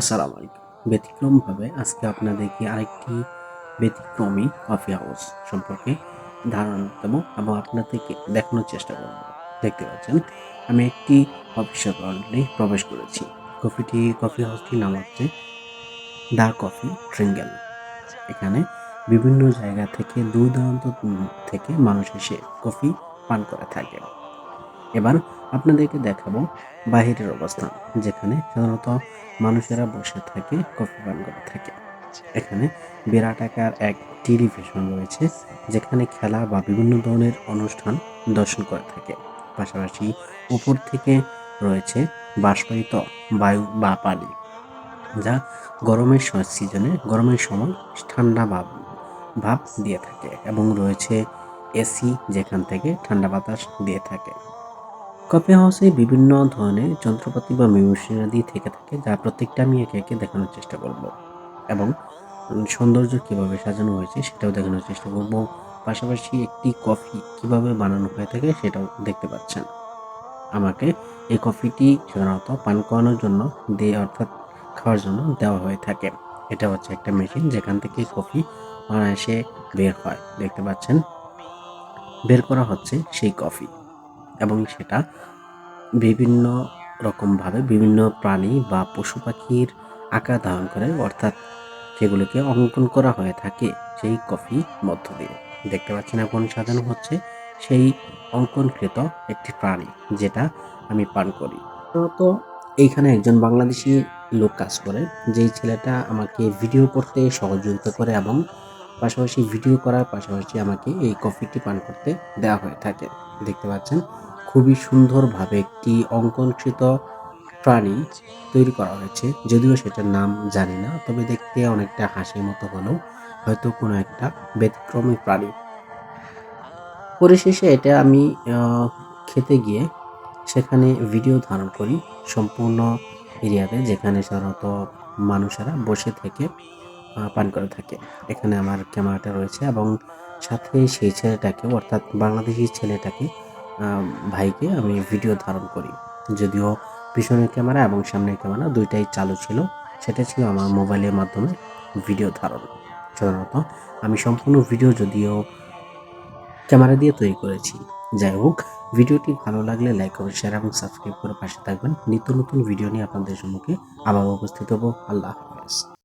আসসালামু আলাইকুম। ব্যতিক্রমভাবে আজকে আপনাদেরকে আরেকটি ব্যতিক্রমী কফি হাউস সম্পর্কে ধারণা এবং আপনাদেরকে দেখানোর চেষ্টা করব। দেখতে পাচ্ছেন, আমি একটি কফি শপ অলরেডি প্রবেশ করেছি। কফিটি, কফি হাউসটির নাম হচ্ছে দা কফি ট্রিঙ্গেল। এখানে বিভিন্ন জায়গা থেকে, দূর দূরান্ত থেকে মানুষ এসে কফি পান করে থাকে এবার আপনাদেরকে দেখাবো বাহিরের অবস্থান যেখানে সাধারণত মানুষেরা বসে থাকে কফি পান করে থাকে। এখানে বিরাট আকার এক টেলিভিশন রয়েছে, যেখানে খেলা বা বিভিন্ন ধরনের অনুষ্ঠান দর্শন করে থাকে। পাশাপাশি উপর থেকে রয়েছে বাষ্পায়িত বায়ু বা পানি, যা গরমের সিজনে গরমের সময় ঠান্ডা ভাব ভাব দিয়ে থাকে এবং রয়েছে এসি যেখান থেকে ঠান্ডা বাতাস দিয়ে থাকে। কফি হাউসে বিভিন্ন ধরনের যন্ত্রপাতি বা মেশিনারি থেকে থাকে যা প্রত্যেকটা আমি একে একে দেখানোর চেষ্টা করব। এবং সৌন্দর্য কীভাবে সাজানো হয়েছে সেটাও দেখানোর চেষ্টা করব। পাশাপাশি একটি কফি কীভাবে বানানো হয়ে থাকে সেটাও দেখতে পাচ্ছেন। আমাকে এই কফিটি সাধারণত পান করানোর জন্য দিয়ে অর্থাৎ খাওয়ার জন্য দেওয়া হয়ে থাকে। এটা হচ্ছে একটা মেশিন যেখান থেকে কফি অনায়াসে বের হয়। দেখতে পাচ্ছেন? বের করা হচ্ছে সেই কফি। এবং সেটা বিভিন্ন রকমভাবে বিভিন্ন প্রাণী বা পশু পাখির আকার ধারণ করে, অর্থাৎ সেগুলোকে অঙ্কন করা হয়ে থাকে সেই কফি মধ্য দিয়ে। দেখতে পাচ্ছেন এখন সাজানো হচ্ছে সেই অঙ্কনকৃত একটি প্রাণী, যেটা আমি পান করি। তো এইখানে একজন বাংলাদেশি লোক কাজ করে, যেই ছেলেটা আমাকে ভিডিও করতে সহযোগিতা করে এবং পাশাপাশি ভিডিও করার পাশাপাশি আমাকে এই কফিটি পান করতে দেওয়া হয়ে থাকে। দেখতে পাচ্ছেন খুবই সুন্দরভাবে একটি অঙ্কনকৃত প্রাণী তৈরি করা হয়েছে। যদিও সেটার নাম জানি না, তবে দেখতে অনেকটা হাসির মতো হলেও হয়তো কোনো একটা ব্যতিক্রমী প্রাণী। পরিশেষে এটা আমি খেতে গিয়ে সেখানে ভিডিও ধারণ করি সম্পূর্ণ এরিয়াতে, যেখানে সাধারণত মানুষেরা বসে থেকে পান করে থাকে। এখানে আমার ক্যামেরাটা রয়েছে এবং সাথে সেই ছেলেটাকে অর্থাৎ বাংলাদেশি ছেলেটাকে ভাইকে আমি ভিডিও ধারণ করি। যদিও পিছনের ক্যামেরা এবং সামনের ক্যামেরা দুইটাই চালু ছিল, সেটা ছিল আমার মোবাইলের মাধ্যমে ভিডিও ধারণ। সাধারণত আমি সম্পূর্ণ ভিডিও যদিও ক্যামেরা দিয়ে তৈরি করেছি। যাই হোক ভিডিওটি ভালো লাগলে লাইক করুন শেয়ার এবং সাবস্ক্রাইব করে পাশে থাকবেন। নিত্য নতুন ভিডিও নিয়ে আপনাদের সম্মুখে আবার উপস্থিত হব। আল্লাহ হাফেজ।